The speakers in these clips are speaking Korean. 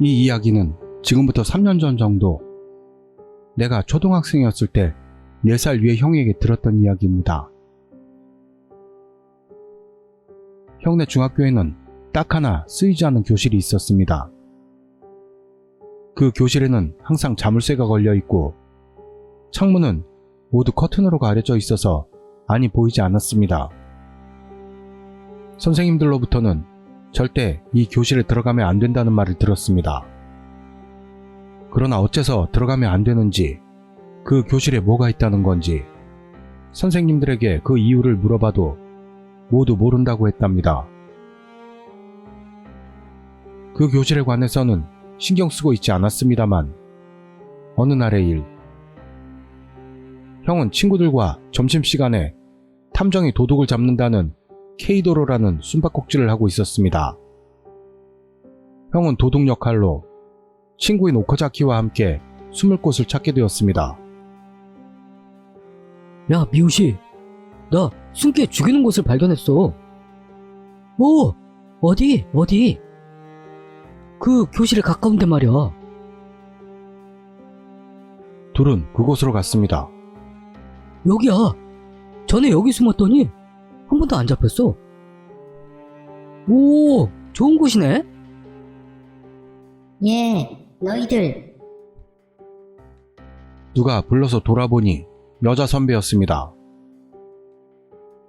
이 이야기는 지금부터 3년 전 정도 내가 초등학생이었을 때 4살 위의 형에게 들었던 이야기입니다. 형네 중학교에는 딱 하나 쓰이지 않은 교실이 있었습니다. 그 교실에는 항상 자물쇠가 걸려 있고 창문은 모두 커튼으로 가려져 있어서 안이 보이지 않았습니다. 선생님들로부터는 절대 이 교실에 들어가면 안 된다는 말을 들었습니다. 그러나 어째서 들어가면 안 되는지, 그 교실에 뭐가 있다는 건지, 선생님들에게 그 이유를 물어봐도 모두 모른다고 했답니다. 그 교실에 관해서는 신경 쓰고 있지 않았습니다만, 어느 날의 일, 형은 친구들과 점심시간에 탐정이 도둑을 잡는다는 케이도로라는 숨바꼭질을 하고 있었습니다. 형은 도둑 역할로 친구인 오카자키와 함께 숨을 곳을 찾게 되었습니다. 야, 미우씨. 나 숨게 죽이는 곳을 발견했어. 뭐? 어디? 어디? 그 교실에 가까운데 말이야. 둘은 그곳으로 갔습니다. 여기야. 전에 여기 숨었더니 한 번도 안 잡혔어. 오, 좋은 곳이네. 예, 너희들 누가 불러서 돌아보니 여자 선배였습니다.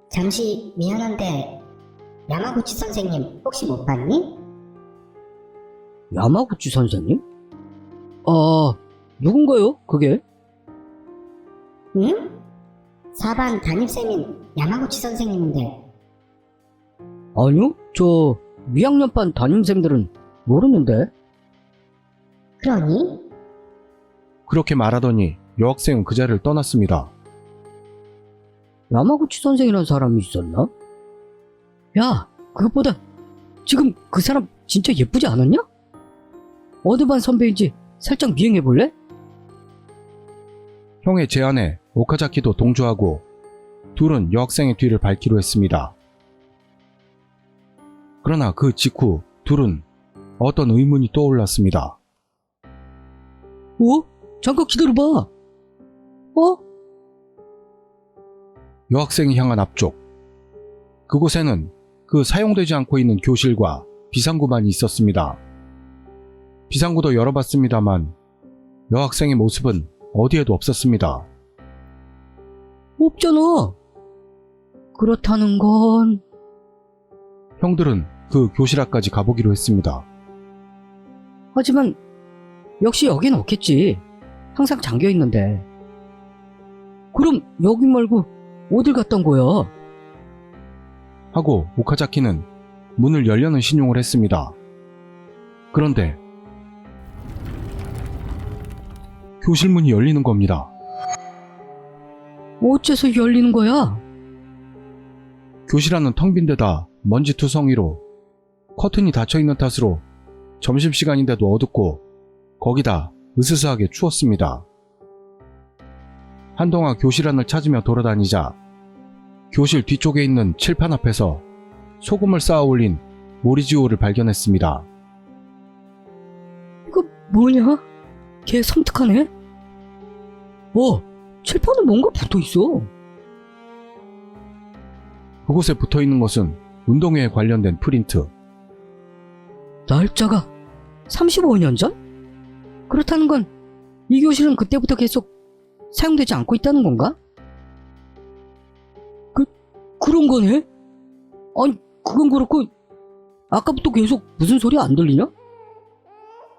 잠시 미안한데 야마구치 선생님 혹시 못 봤니? 야마구치 선생님? 아, 누군가요? 그게? 응? 4반 담임쌤인 야마구치 선생님인데 아니요, 저 위학년반 담임쌤들은 모르는데. 그러니? 그렇게 말하더니 여학생은 그 자리를 떠났습니다. 야마구치 선생이라는 사람이 있었나? 야, 그것보다 지금 그 사람 진짜 예쁘지 않았냐? 어느 반 선배인지 살짝 미행해 볼래? 형의 제안에 오카자키도 동조하고 둘은 여학생의 뒤를 밟기로 했습니다. 그러나 그 직후 둘은 어떤 의문이 떠올랐습니다. 어? 잠깐 기다려봐. 어? 여학생이 향한 앞쪽. 그곳에는 그 사용되지 않고 있는 교실과 비상구만이 있었습니다. 비상구도 열어봤습니다만 여학생의 모습은 어디에도 없었습니다. 없잖아. 그렇다는 건 형들은 그 교실 앞까지 가보기로 했습니다. 하지만 역시 여긴 없겠지. 항상 잠겨 있는데. 그럼 여기 말고 어딜 갔던 거야? 하고 오카자키는 문을 열려는 신용을 했습니다. 그런데 교실 문이 열리는 겁니다. 어째서 열리는 거야? 교실 안은 텅 빈 데다 먼지 투성이로 커튼이 닫혀 있는 탓으로 점심시간인데도 어둡고 거기다 으스스하게 추웠습니다. 한동안 교실 안을 찾으며 돌아다니자 교실 뒤쪽에 있는 칠판 앞에서 소금을 쌓아 올린 모리지오를 발견했습니다. 이거 뭐냐? 걔 섬뜩하네? 어, 칠판에 뭔가 붙어 있어. 그곳에 붙어 있는 것은 운동회에 관련된 프린트. 날짜가 35년 전? 그렇다는 건 이 교실은 그때부터 계속 사용되지 않고 있다는 건가? 그, 그런 거네? 아니, 그건 그렇고, 아까부터 계속 무슨 소리 안 들리냐?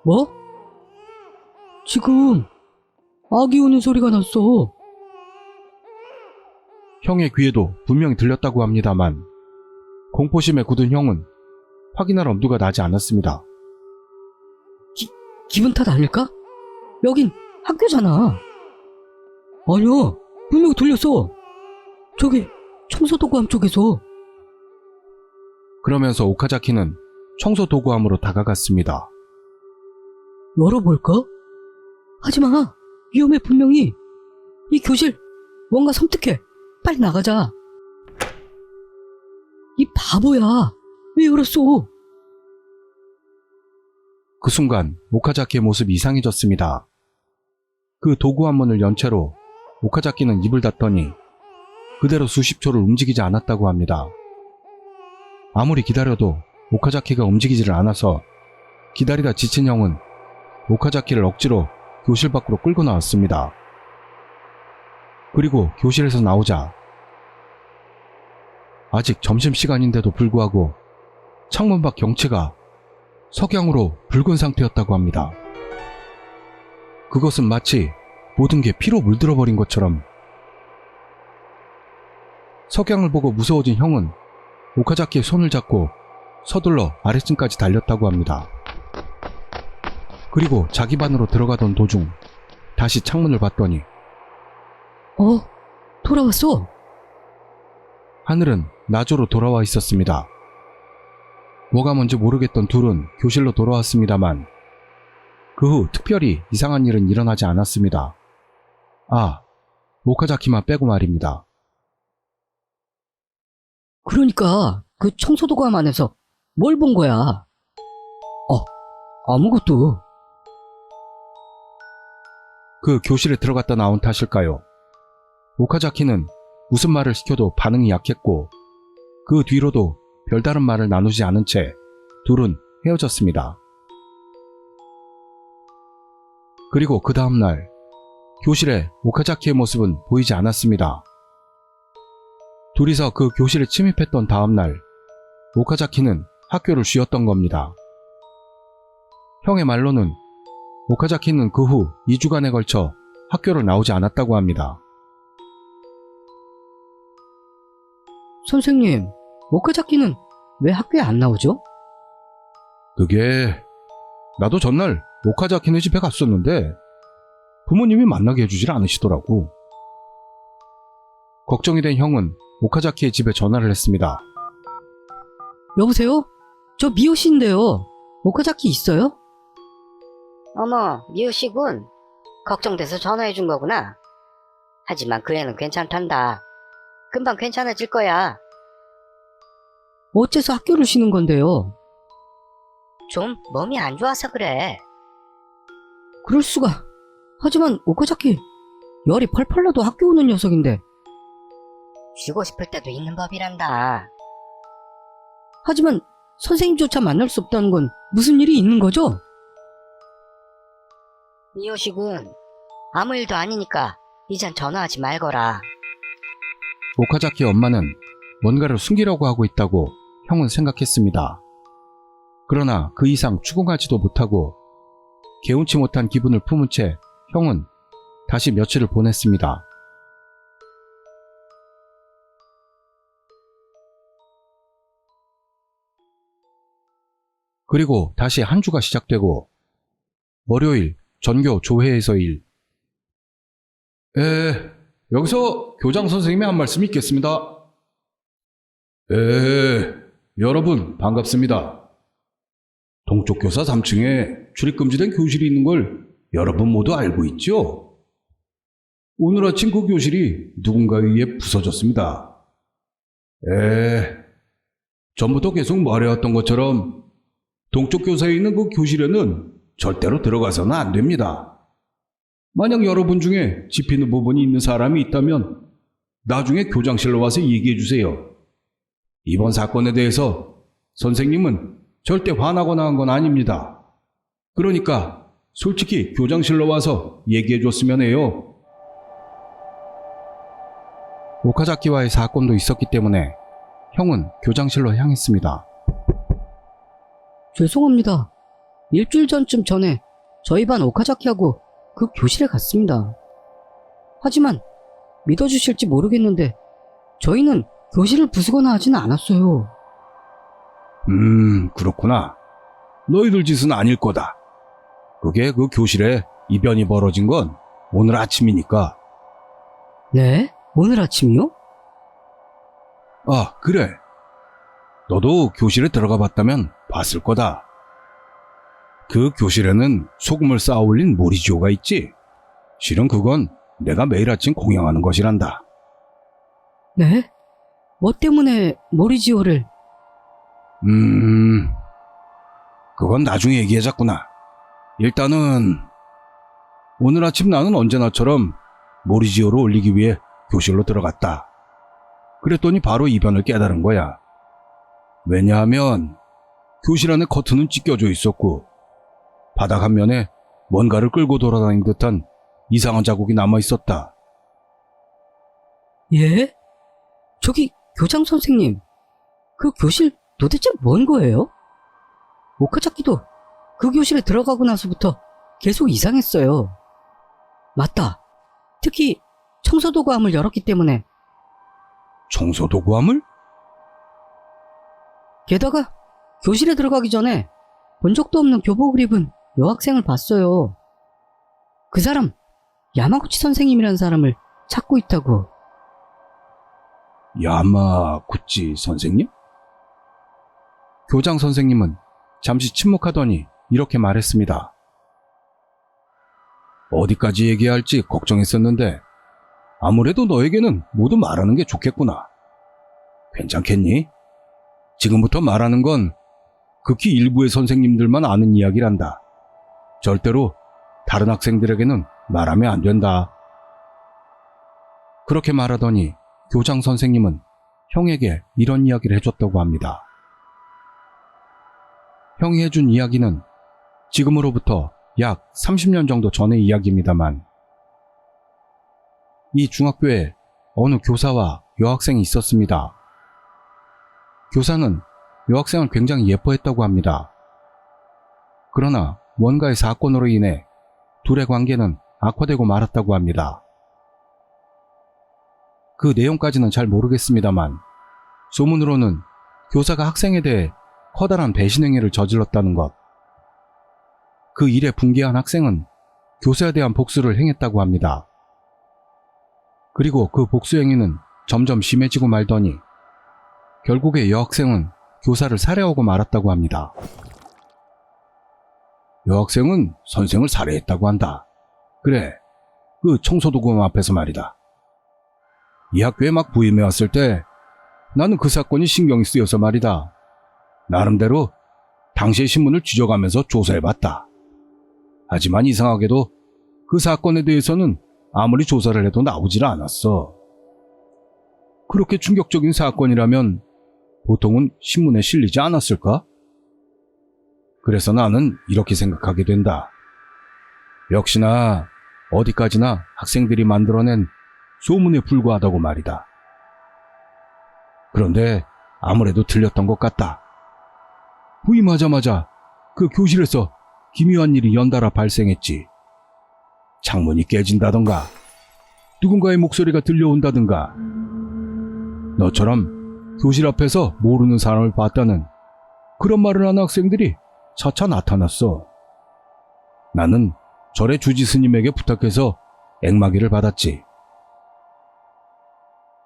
뭐? 지금, 아기 우는 소리가 났어. 형의 귀에도 분명히 들렸다고 합니다만 공포심에 굳은 형은 확인할 엄두가 나지 않았습니다. 기분 탓 아닐까? 여긴 학교잖아. 아니야, 분명히 들렸어. 저기, 청소도구함 쪽에서. 그러면서 오카자키는 청소 도구함으로 다가갔습니다. 열어볼까? 하지마. 위험해, 분명히. 이 교실, 뭔가 섬뜩해. 빨리 나가자. 이 바보야. 왜 열었어? 그 순간 오카자키의 모습이 이상해졌습니다. 그 도구 한 문을 연 채로 오카자키는 입을 닫더니 그대로 수십 초를 움직이지 않았다고 합니다. 아무리 기다려도 오카자키가 움직이지를 않아서 기다리다 지친 형은 오카자키를 억지로 교실 밖으로 끌고 나왔습니다. 그리고 교실에서 나오자 아직 점심시간인데도 불구하고 창문 밖 경치가 석양으로 붉은 상태였다고 합니다. 그것은 마치 모든 게 피로 물들어 버린 것처럼 석양을 보고 무서워진 형은 오카자키의 손을 잡고 서둘러 아래층까지 달렸다고 합니다. 그리고 자기 반으로 들어가던 도중 다시 창문을 봤더니 어, 돌아왔어. 하늘은 나조로 돌아와 있었습니다. 뭐가 뭔지 모르겠던 둘은 교실로 돌아왔습니다만 그 후 특별히 이상한 일은 일어나지 않았습니다. 아, 오카자키만 빼고 말입니다. 그러니까 그 청소도감 안에서 뭘 본 거야? 어, 아무것도. 그 교실에 들어갔다 나온 탓일까요? 오카자키는 무슨 말을 시켜도 반응이 약했고 그 뒤로도 별다른 말을 나누지 않은 채 둘은 헤어졌습니다. 그리고 그 다음날 교실에 오카자키의 모습은 보이지 않았습니다. 둘이서 그 교실에 침입했던 다음날 오카자키는 학교를 쉬었던 겁니다. 형의 말로는 오카자키는 그 후 2주간에 걸쳐 학교를 나오지 않았다고 합니다. 선생님, 오카자키는 왜 학교에 안 나오죠? 그게 나도 전날 오카자키네 집에 갔었는데 부모님이 만나게 해주질 않으시더라고. 걱정이 된 형은 오카자키의 집에 전화를 했습니다. 여보세요? 저 미호씨인데요. 오카자키 있어요? 어머, 미우씨군. 걱정돼서 전화해준 거구나. 하지만 그 애는 괜찮단다. 금방 괜찮아질 거야. 어째서 학교를 쉬는 건데요? 좀 몸이 안 좋아서 그래. 그럴 수가. 하지만 오카자키 열이 펄펄 나도 학교 오는 녀석인데. 쉬고 싶을 때도 있는 법이란다. 하지만 선생님조차 만날 수 없다는 건 무슨 일이 있는 거죠? 미우씨군. 아무 일도 아니니까 이젠 전화하지 말거라. 오카자키의 엄마는 뭔가를 숨기려고 하고 있다고 형은 생각했습니다. 그러나 그 이상 추궁하지도 못하고 개운치 못한 기분을 품은 채 형은 다시 며칠을 보냈습니다. 그리고 다시 한 주가 시작되고 월요일 전교 조회에서 일. 에, 여기서 교장 선생님의 한 말씀이 있겠습니다. 에, 여러분 반갑습니다. 동쪽 교사 3층에 출입금지된 교실이 있는 걸 여러분 모두 알고 있죠? 오늘 아침 그 교실이 누군가에 의해 부서졌습니다. 에, 전부터 계속 말해왔던 것처럼 동쪽 교사에 있는 그 교실에는 절대로 들어가서는 안 됩니다. 만약 여러분 중에 집히는 부분이 있는 사람이 있다면 나중에 교장실로 와서 얘기해 주세요. 이번 사건에 대해서 선생님은 절대 화나거나 한 건 아닙니다. 그러니까 솔직히 교장실로 와서 얘기해 줬으면 해요. 오카자키와의 사건도 있었기 때문에 형은 교장실로 향했습니다. 죄송합니다. 일주일 전쯤 전에 저희 반 오카자키하고 그 교실에 갔습니다. 하지만 믿어주실지 모르겠는데 저희는 교실을 부수거나 하지는 않았어요. 음, 그렇구나. 너희들 짓은 아닐 거다. 그게 그 교실에 이변이 벌어진 건 오늘 아침이니까. 네? 오늘 아침이요? 아, 그래. 너도 교실에 들어가 봤다면 봤을 거다. 그 교실에는 소금을 쌓아 올린 모리지오가 있지. 실은 그건 내가 매일 아침 공양하는 것이란다. 네? 뭐 때문에 모리지오를 음, 그건 나중에 얘기하자꾸나. 일단은 오늘 아침 나는 언제나처럼 모리지오를 올리기 위해 교실로 들어갔다. 그랬더니 바로 이변을 깨달은 거야. 왜냐하면 교실 안에 커튼은 찢겨져 있었고 바닥 한 면에 뭔가를 끌고 돌아다닌 듯한 이상한 자국이 남아 있었다. 예? 저기 교장 선생님, 그 교실 도대체 뭔 거예요? 오카자키도 그 교실에 들어가고 나서부터 계속 이상했어요. 맞다. 특히 청소도구함을 열었기 때문에 청소 도구함을? 게다가 교실에 들어가기 전에 본 적도 없는 교복을 입은 여학생을 봤어요. 그 사람 야마구치 선생님이라는 사람을 찾고 있다고. 야마구치 선생님? 교장 선생님은 잠시 침묵하더니 이렇게 말했습니다. 어디까지 얘기할지 걱정했었는데 아무래도 너에게는 모두 말하는 게 좋겠구나. 괜찮겠니? 지금부터 말하는 건 극히 일부의 선생님들만 아는 이야기란다. 절대로 다른 학생들에게는 말하면 안 된다. 그렇게 말하더니 교장 선생님은 형에게 이런 이야기를 해줬다고 합니다. 형이 해준 이야기는 지금으로부터 약 30년 정도 전의 이야기입니다만, 이 중학교에 어느 교사와 여학생이 있었습니다. 교사는 여학생을 굉장히 예뻐했다고 합니다. 그러나 뭔가의 사건으로 인해 둘의 관계는 악화되고 말았다고 합니다. 그 내용까지는 잘 모르겠습니다만 소문으로는 교사가 학생에 대해 커다란 배신 행위를 저질렀다는 것. 그 일에 붕괴한 학생은 교사에 대한 복수를 행했다고 합니다. 그리고 그 복수 행위는 점점 심해지고 말더니 결국에 여학생은 교사를 살해하고 말았다고 합니다. 여학생은 선생을 살해했다고 한다. 그래, 그 청소도구함 앞에서 말이다. 이 학교에 막 부임해 왔을 때 나는 그 사건이 신경이 쓰여서 말이다. 나름대로 당시의 신문을 뒤져가면서 조사해봤다. 하지만 이상하게도 그 사건에 대해서는 아무리 조사를 해도 나오질 않았어. 그렇게 충격적인 사건이라면 보통은 신문에 실리지 않았을까? 그래서 나는 이렇게 생각하게 된다. 역시나 어디까지나 학생들이 만들어낸 소문에 불과하다고 말이다. 그런데 아무래도 틀렸던 것 같다. 부임하자마자 그 교실에서 기묘한 일이 연달아 발생했지. 창문이 깨진다던가, 누군가의 목소리가 들려온다든가, 너처럼 교실 앞에서 모르는 사람을 봤다는 그런 말을 하는 학생들이 차차 나타났어. 나는 절의 주지 스님에게 부탁해서 앵마기를 받았지.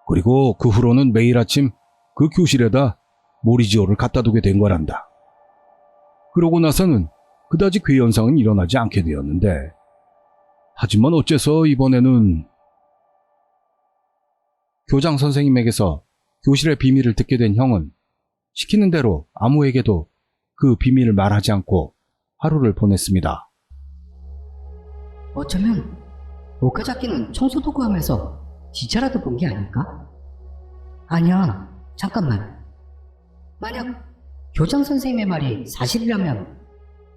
그리고 그 후로는 매일 아침 그 교실에다 모리지오를 갖다 두게 된 거란다. 그러고 나서는 그다지 괴현상은 일어나지 않게 되었는데, 하지만 어째서 이번에는 교장 선생님에게서 교실의 비밀을 듣게 된 형은 시키는 대로 아무에게도 그 비밀을 말하지 않고 하루를 보냈습니다. 어쩌면 오카자키는 청소 도구함에서 지차라도 본 게 아닐까? 아니야, 잠깐만. 만약 교장 선생님의 말이 사실이라면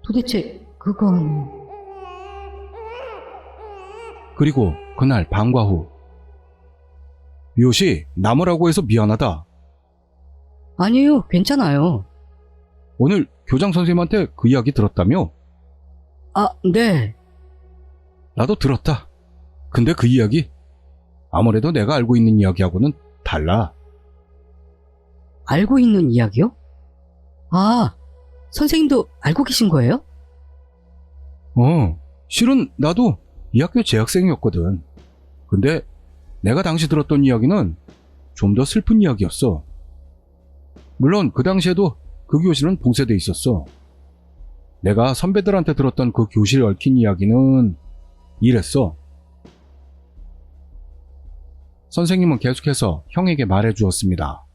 도대체 그건... 그리고 그날 방과 후 미호씨 나무라고 해서 미안하다. 아니에요, 괜찮아요. 오늘 교장 선생님한테 그 이야기 들었다며? 아, 네. 나도 들었다. 근데 그 이야기 아무래도 내가 알고 있는 이야기하고는 달라. 알고 있는 이야기요? 아, 선생님도 알고 계신 거예요? 어, 실은 나도 이 학교 재학생이었거든. 근데 내가 당시 들었던 이야기는 좀 더 슬픈 이야기였어. 물론 그 당시에도 그 교실은 봉쇄돼 있었어. 내가 선배들한테 들었던 그 교실에 얽힌 이야기는 이랬어. 선생님은 계속해서 형에게 말해 주었습니다.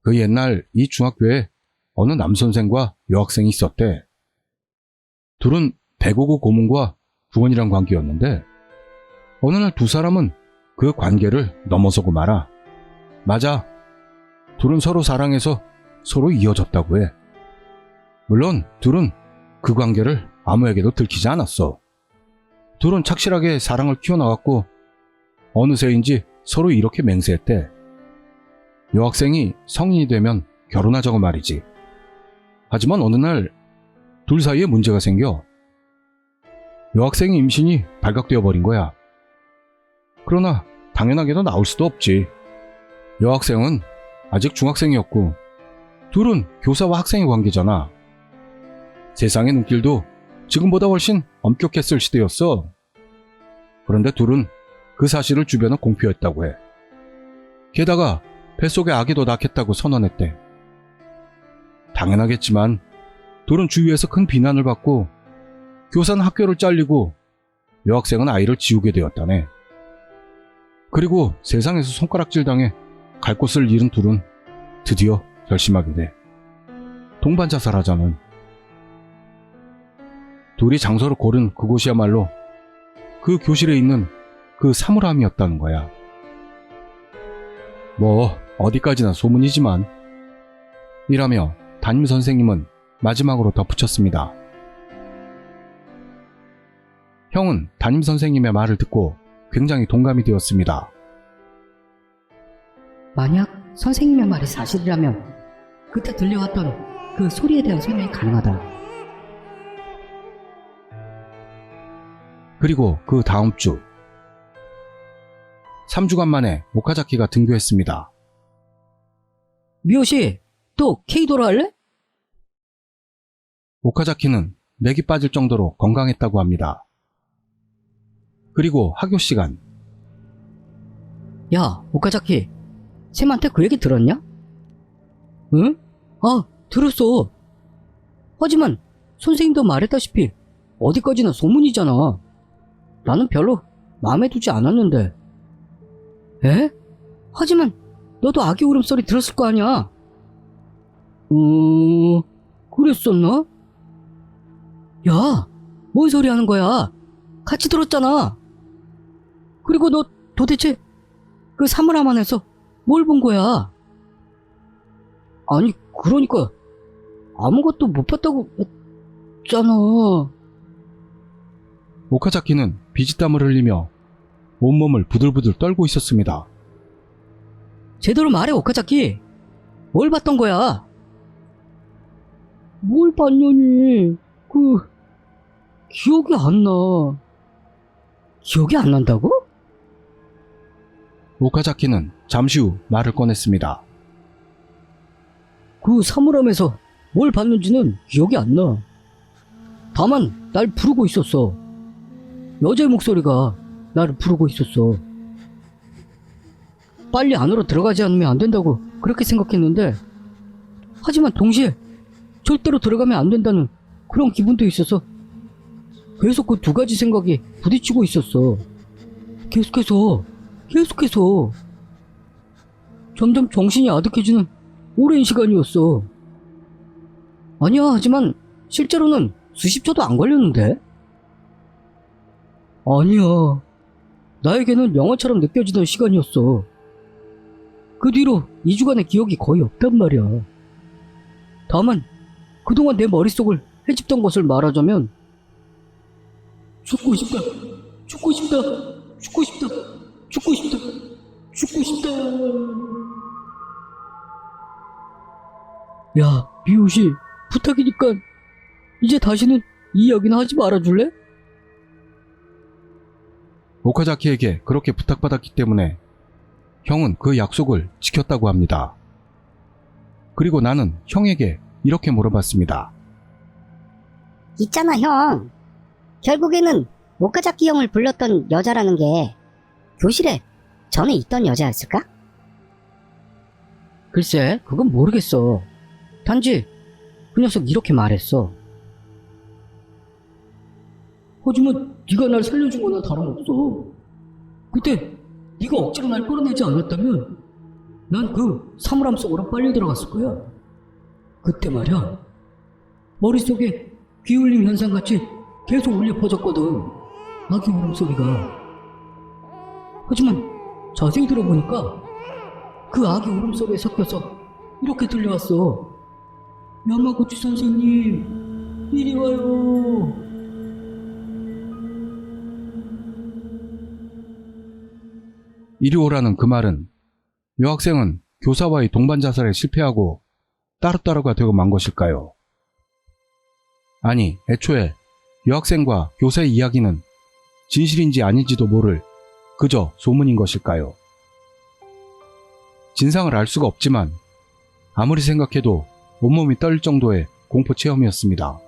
그 옛날 이 중학교에 어느 남선생과 여학생이 있었대. 둘은 배구고 고문과 부원이란 관계였는데 어느 날 두 사람은 그 관계를 넘어서고 말아. 맞아. 둘은 서로 사랑해서 서로 이어졌다고 해. 물론 둘은 그 관계를 아무에게도 들키지 않았어. 둘은 착실하게 사랑을 키워나갔고 어느새인지 서로 이렇게 맹세했대. 여학생이 성인이 되면 결혼하자고 말이지. 하지만 어느 날 둘 사이에 문제가 생겨. 여학생의 임신이 발각되어 버린 거야. 그러나 당연하게도 나올 수도 없지. 여학생은 아직 중학생이었고 둘은 교사와 학생의 관계잖아. 세상의 눈길도 지금보다 훨씬 엄격했을 시대였어. 그런데 둘은 그 사실을 주변에 공표했다고 해. 게다가 뱃속에 아기도 낳겠다고 선언했대. 당연하겠지만 둘은 주위에서 큰 비난을 받고 교사는 학교를 잘리고 여학생은 아이를 지우게 되었다네. 그리고 세상에서 손가락질 당해 갈 곳을 잃은 둘은 드디어 결심하게 돼. 동반 자살하자는. 둘이 장소를 고른 그곳이야말로 그 교실에 있는 그 사물함이었다는 거야. 뭐, 어디까지나 소문이지만. 이라며 담임 선생님은 마지막으로 덧붙였습니다. 형은 담임 선생님의 말을 듣고 굉장히 동감이 되었습니다. 만약 선생님의 말이 사실이라면 그때 들려왔던 그 소리에 대한 설명이 가능하다. 그리고 그 다음 주 3주간 만에 오카자키가 등교했습니다. 미호 씨, 또 K도로 할래? 오카자키는 맥이 빠질 정도로 건강했다고 합니다. 그리고 학교 시간 야, 오카자키, 쌤한테 그 얘기 들었냐? 응? 아, 들었어. 하지만 선생님도 말했다시피 어디까지나 소문이잖아. 나는 별로 마음에 두지 않았는데. 에? 하지만 너도 아기 울음소리 들었을 거 아니야? 음, 그랬었나? 야, 뭔 소리 하는 거야? 같이 들었잖아. 그리고 너 도대체 그 사물함 안에서 뭘 본 거야? 아니, 그러니까 아무것도 못 봤다고 했잖아. 오카자키는 비지땀을 흘리며 온몸을 부들부들 떨고 있었습니다. 제대로 말해, 오카자키. 뭘 봤던 거야? 뭘 봤냐니. 그, 기억이 안 나. 기억이 안 난다고? 오카자키는 잠시 후 말을 꺼냈습니다. 그 사물함에서 뭘 봤는지는 기억이 안 나. 다만 날 부르고 있었어. 여자의 목소리가 나를 부르고 있었어. 빨리 안으로 들어가지 않으면 안 된다고 그렇게 생각했는데 하지만 동시에 절대로 들어가면 안 된다는 그런 기분도 있어서 계속 그 두 가지 생각이 부딪히고 있었어. 계속해서 계속해서 점점 정신이 아득해지는 오랜 시간이었어. 아니야, 하지만 실제로는 수십 초도 안 걸렸는데? 아니야. 나에게는 영화처럼 느껴지던 시간이었어. 그 뒤로 2주간의 기억이 거의 없단 말이야. 다만, 그동안 내 머릿속을 헤집던 것을 말하자면, 죽고 싶다, 죽고 싶다, 죽고 싶다, 죽고 싶다, 죽고 싶다. 야, 미호씨, 부탁이니까 이제 다시는 이 이야기는 하지 말아줄래? 오카자키에게 그렇게 부탁받았기 때문에 형은 그 약속을 지켰다고 합니다. 그리고 나는 형에게 이렇게 물어봤습니다. 있잖아, 형. 결국에는 모카자키 형을 불렀던 여자라는 게 교실에 전에 있던 여자였을까? 글쎄, 그건 모르겠어. 단지 그 녀석 이렇게 말했어. 하지만 네가 날 살려준 거나 다름없어. 그때 네가 억지로 날 끌어내지 않았다면 난 그 사물함 속으로 빨려 들어갔을 거야. 그때 말이야. 머릿속에 귀울림 현상같이 계속 울려 퍼졌거든. 아기 울음소리가. 하지만 자세히 들어보니까 그 아기 울음소리에 섞여서 이렇게 들려왔어. 야마구치 선생님, 이리 와요. 이리 오라는 그 말은 여학생은 교사와의 동반 자살에 실패하고 따로따로가 되고 만 것일까요? 아니, 애초에 여학생과 교사의 이야기는 진실인지 아닌지도 모를 그저 소문인 것일까요? 진상을 알 수가 없지만 아무리 생각해도 온몸이 떨릴 정도의 공포 체험이었습니다.